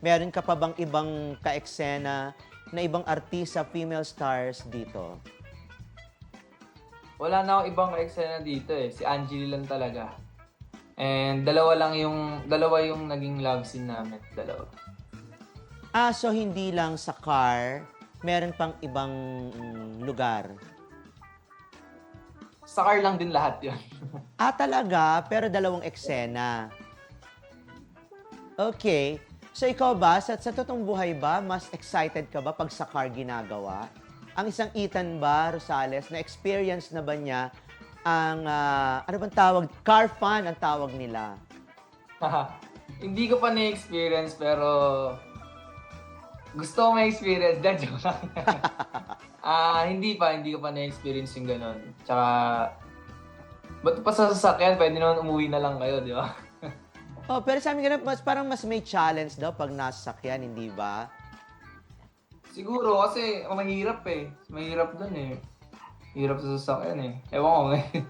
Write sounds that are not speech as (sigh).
Meron ka pa bang ibang ka-eksena na ibang artista, female stars dito? Wala na akong ibang eksena dito eh. Si Angeli lang talaga. And dalawa lang yung, dalawa yung naging love scene namin. Dalawa. Ah, so hindi lang sa car, meron pang ibang mm, lugar. Sa car lang din lahat yun. Ah, talaga? Pero dalawang eksena. Okay. So ikaw ba, sa, sa totoong buhay ba, mas excited ka ba pag sa car ginagawa? Ang isang Ethan ba, Rosales, na-experience na ba niya ang, ah, ano bang tawag? Car fun ang tawag nila. Hindi ko pa na-experience pero gusto ko ma-experience. Dahil (laughs) joke lang. (laughs) Ah, hindi pa, hindi ko pa na-experience yung ganun. Tsaka, ba't pa sa sasakyan, pwede naman umuwi na lang kayo, di ba? Oh, pero sabi nga mas parang mas may challenge daw pag nasa sakyan, hindi ba? Siguro, kasi mahirap eh. Mahirap dun eh. Hirap sa sasakyan eh. Ewan ko ngayon.